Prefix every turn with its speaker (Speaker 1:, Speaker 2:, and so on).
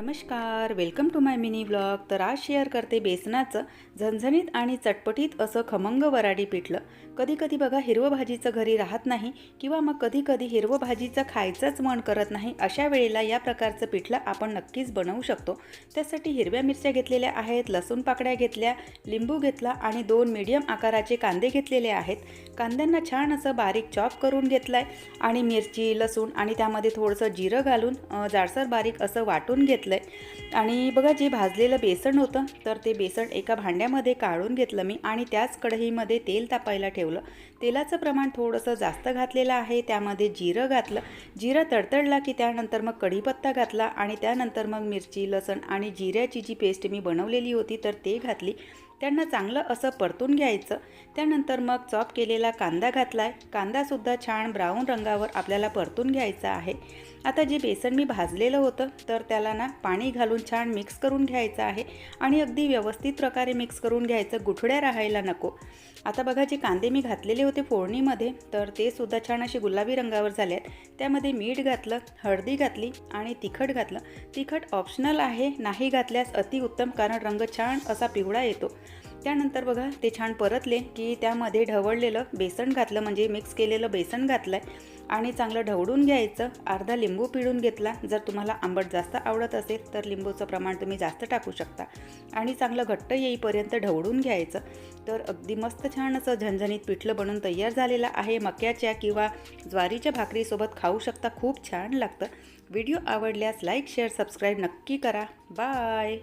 Speaker 1: नमस्कार welcome to my mini blog तर आज शेअर करते बेसनाचं झणझणीत आणि चटपटीत असं खमंग वराडी पिठलं. कधी कधी बघा हिरवं भाजीचं घरी राहत नाही किंवा मग कधी कधी हिरवं भाजीचं खायचंच मन करत नाही अशा वेळेला या प्रकारचं पिठलं आपण नक्कीच बनवू शकतो. त्यासाठी हिरव्या मिरच्या घेतलेल्या आहेत लसूण पाकड्या घेतल्या लिंबू घेतला आणि दोन मीडियम आकाराचे कांदे घेतलेले आहेत. कांद्यांना छान असं बारीक चॉप करून घेतलं आहे आणि मिरची लसूण आणि त्यामध्ये थोडंसं जिरं घालून जाडसर बारीक असं वाटून घेतलं आहे आणि बघा जे भाजलेलं बेसन होतं तर ते बेसन एका भांड्यामध्ये काढून घेतलं मी आणि त्याच कढईमध्ये तेल तापायला ठेवलं. तेलाचं प्रमाण थोडंसं जास्त घातलेलं आहे त्यामध्ये जिरं घातलं. जिरं तडतडला की त्यानंतर मग कढीपत्ता घातला आणि त्यानंतर मग मिरची लसण आणि जिऱ्याची जी पेस्ट मी बनवलेली होती तर ते घातली. त्यांना चांगलं असं परतून घ्यायचं. त्यानंतर मग चॉप केलेला कांदा घातला आहे कांदासुद्धा छान ब्राऊन रंगावर आपल्याला परतून घ्यायचा आहे. आता जे बेसन मी भाजलेलं होतं तर त्याला ना पाणी घालून छान मिक्स करून घ्यायचं आहे. आणि अगदी व्यवस्थित प्रकारे मिक्स करून घ्यायचं गुठड्या राहायला नको. आता बघा जे कांदे मी घातलेले होते फोडणीमध्ये तर ते सुद्धा छान असे गुलाबी रंगावर झाले आहेत त्यामध्ये मीठ घातलं हळदी घातली आणि तिखट घातलं. तिखट ऑप्शनल आहे नाही घातल्यास अतिउत्तम कारण रंग छान असा पिवळा येतो. त्यानंतर बघा ते छान परतले की त्यामध्ये ढवळलेलं बेसन घातलं म्हणजे मिक्स केलेलं बेसन घातलं आहे आणि चांगलं ढवळून घ्यायचं. अर्धा लिंबू पिळून घेतला. जर तुम्हाला आंबट जास्त आवडत असेल तर लिंबूचं प्रमाण तुम्ही जास्त टाकू शकता. आणि चांगलं घट्ट येईपर्यंत ढवळून घ्यायचं. तर अगदी मस्त छान असं झणझणीत पिठलं बनून तयार झालेलं आहे. मक्याच्या किंवा ज्वारीच्या भाकरीसोबत खाऊ शकता. खूप छान लागतं. व्हिडिओ आवडल्यास लाईक शेअर सबस्क्राईब नक्की करा. बाय!